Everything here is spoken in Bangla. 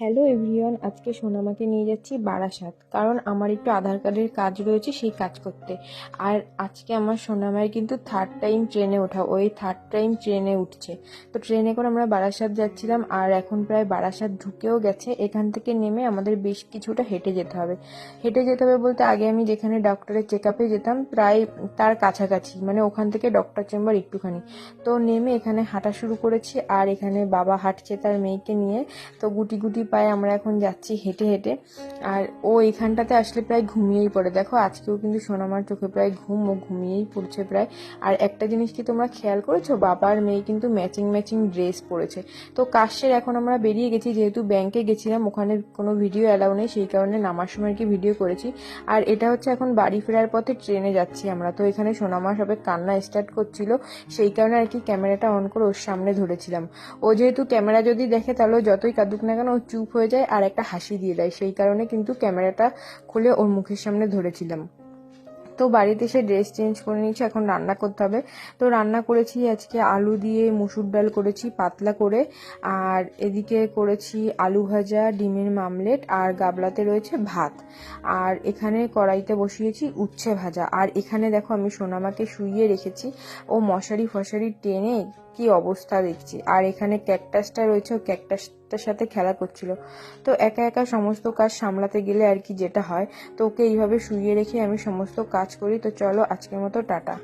হ্যালো এভরিওয়ান আজকে সোনামাকে নিয়ে যাচ্ছি বারাসাত, কারণ আমার একটু আধার কার্ডের কাজ রয়েছে, সেই কাজ করতে। আর আজকে আমার সোনামায়ের কিন্তু থার্ড টাইম ট্রেনে ওঠা ওই থার্ড টাইম ট্রেনে উঠছে। তো ট্রেনে করে আমরা বারাসাত যাচ্ছিলাম, আর এখন প্রায় বারাসাত ঢুকেও গেছে। এখান থেকে নেমে আমাদের বেশ কিছুটা হেঁটে যেতে হবে। হেঁটে যেতে হবে বলতে আগে আমি যেখানে ডক্টরের চেক আপে যেতাম, প্রায় তার কাছাকাছি মানে ওখান থেকে ডক্টর চেম্বার একটুখানি। তো নেমে এখানে হাঁটা শুরু করেছি, আর এখানে বাবা হাঁটছে তার মেয়েকে নিয়ে। তো গুটি গুটি পায়ে আমরা এখন যাচ্ছি হেঁটে হেঁটে। আর ও এখানটাতে আসলে প্রায় ঘুমিয়েই পড়ে। দেখো, আজকেও কিন্তু সোনামার চোখে প্রায় ঘুম, ও ঘুমিয়েই পড়ছে প্রায়। আর একটা জিনিস কি তোমরা খেয়াল করেছ? বাবা আর মেয়ে কিন্তু ম্যাচিং ম্যাচিং ড্রেস পরেছে। তো কাশের এখন আমরা বেরিয়ে গেছি, যেহেতু ব্যাংকে গেছিলাম, ওখানে কোনো ভিডিও অ্যালাউ নেই, সেই কারণে নামার সময় কি ভিডিও করেছি। আর এটা হচ্ছে এখন বাড়ি ফেরার পথে ট্রেনে যাচ্ছি আমরা। তো এখানে সোনামা সবে কান্না স্টার্ট করছিল, সেই কারণে আর কি ক্যামেরাটা অন করে ওর সামনে ধরেছিলাম। ও যেহেতু ক্যামেরা যদি দেখে, তাহলে যতই কাঁদুক না কেন, ও চুপ হয়ে যায় আর একটা হাসি দিয়ে দেয়। সেই কারণে কিন্তু ক্যামেরাটা খুলে ওর মুখের সামনে ধরেছিলাম। তো বাড়িতে এসে ড্রেস চেঞ্জ করে নিয়েছি, এখন রান্না করতে হবে। তো রান্না করেছি আজকে আলু দিয়ে মুসুর ডাল করেছি পাতলা করে, আর এদিকে করেছি আলু ভাজা, ডিমের মামলেট, আর গাবলাতে রয়েছে ভাত। আর এখানে কড়াইতে বসিয়েছি উচ্ছে ভাজা। আর এখানে দেখো আমি সোনামাকে শুইয়ে রেখেছি। ও মশারি ফশারি টেনে কি অবস্থা দেখছি। আর এখানে ক্যাকটাসটা রয়েছে, ও ক্যাকটাসটার সাথে খেলা করছিল। তো একা একা সমস্ত কাজ সামলাতে গেলে আর কি যেটা হয়, তো ওকে এইভাবে শুইয়ে রেখে আমি সমস্ত কাজ করি। তো চলো আজকের মতো টাটা।